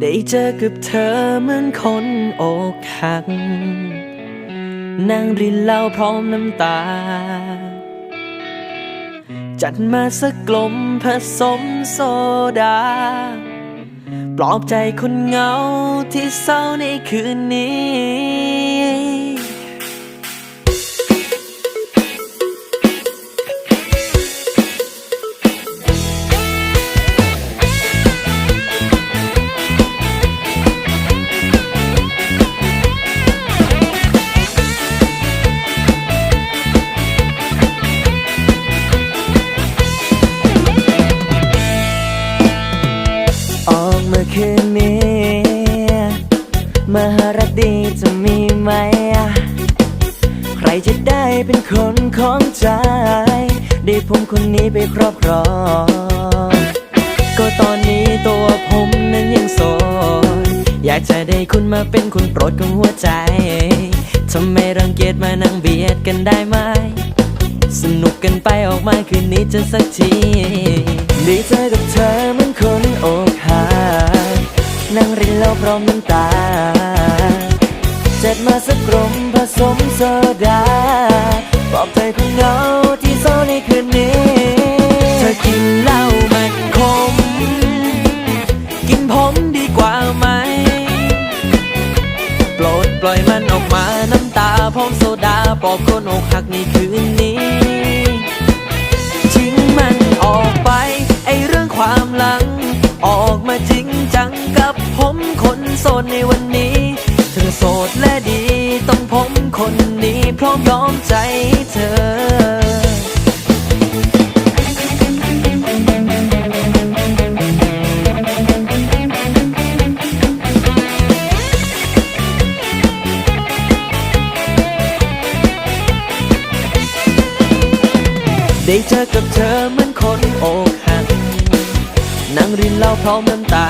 ได้เจอกับเธอเหมือนคนอกหัก นั่งรินเหล้าพร้อมน้ำตา จัดมาสักกลมผสมโซดา ปลอบใจคนเหงาที่เศร้าในคืนนี้ คืนนี้มหารดีจะมีไหม ใครจะได้เป็นคนของใจ ได้ผมคนนี้ไปครอบครอง ก็ตอนนี้ตัวผมนั้นยังโสด อยากจะได้คุณมาเป็นคนโปรดของหัวใจ ทำไมรังเกียจมานั่งเบียดกันได้ไหม สนุกกันไปออกมาคืนนี้จะสักทีด้เจกับเธอเหมือนคนอ นั่งรินเหล้าพร้อมน้ำตา จัดมาสักกลมผสมโซดาปลอบใจคนเงาที่เศร้าในคืนนี้ เธอกินเหล้ามันคม กินผมดีกว่าไหม โปรดปล่อยมันออกมาน้ำตาพร้อมโซดาปลอบคนอกหัก กับผมคนโสดในวันนี้ถึงโสดและดีต้องผมคนนี้พร้อมยอมใจเธอได้เจอกับเธอเหมือนคนอกหักนั่งรินเหล้าพร้อมน้ำตา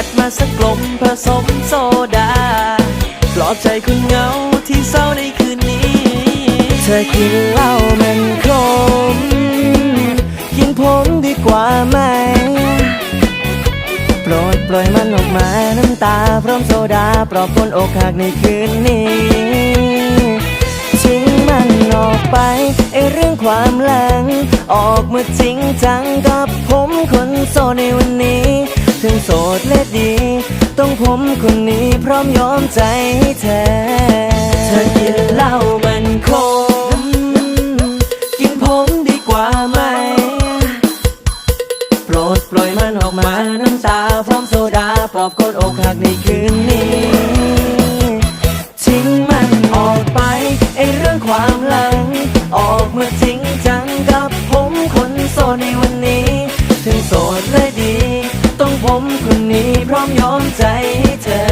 จัดมาสักกลมผสมโซดา ปลอบใจคนเหงาที่เศร้าในคืนนี้ เธอกินเหล้ามันคมกินผมดีกว่าไหม โปรดปล่อยมันออกมาน้ำตาพร้อมโซดา ปลอบคนอกหักในคืนนี้ทิ้งมันออกไปไอเรื่องความหลัง ออกมาจริงจังกับผมคนโสดในวันนี้ ถึงโสดและดี ต้องผมคนนี้พร้อมยอมใจให้เธอ เธอกินเหล้ามันคมกินผมดีกว่าไหม โปรดปล่อยมันออกมาน้ำตาพร้อมโซดาปลอบคนอกหักในคืนนี้ทิ้งมันออกไปไอเรื่องความหลัง ออกมาจริงจังกับผมคนโสดในวันนี้ พร้อมยอมใจให้เธอ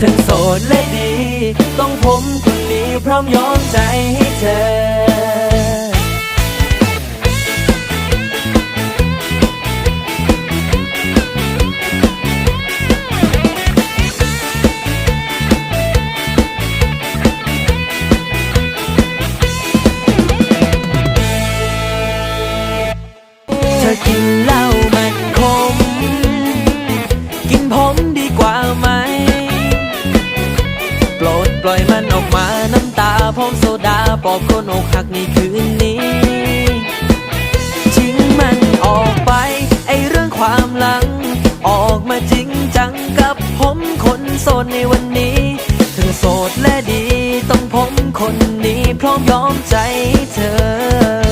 ทั้งโสดและดี ต้องผมคนนี้พร้อมยอมใจให้เธอาน้ำตาพร้อมโซดาปอบคนอกหักในคืนนี้ทิ้งมันออกไป ไอเรื่องความหลัง ออกมาจริงจังกับผมคนโสดในวันนี้ถึงโสดและดีต้องผมคนนี้พร้อมยอมใจเธอ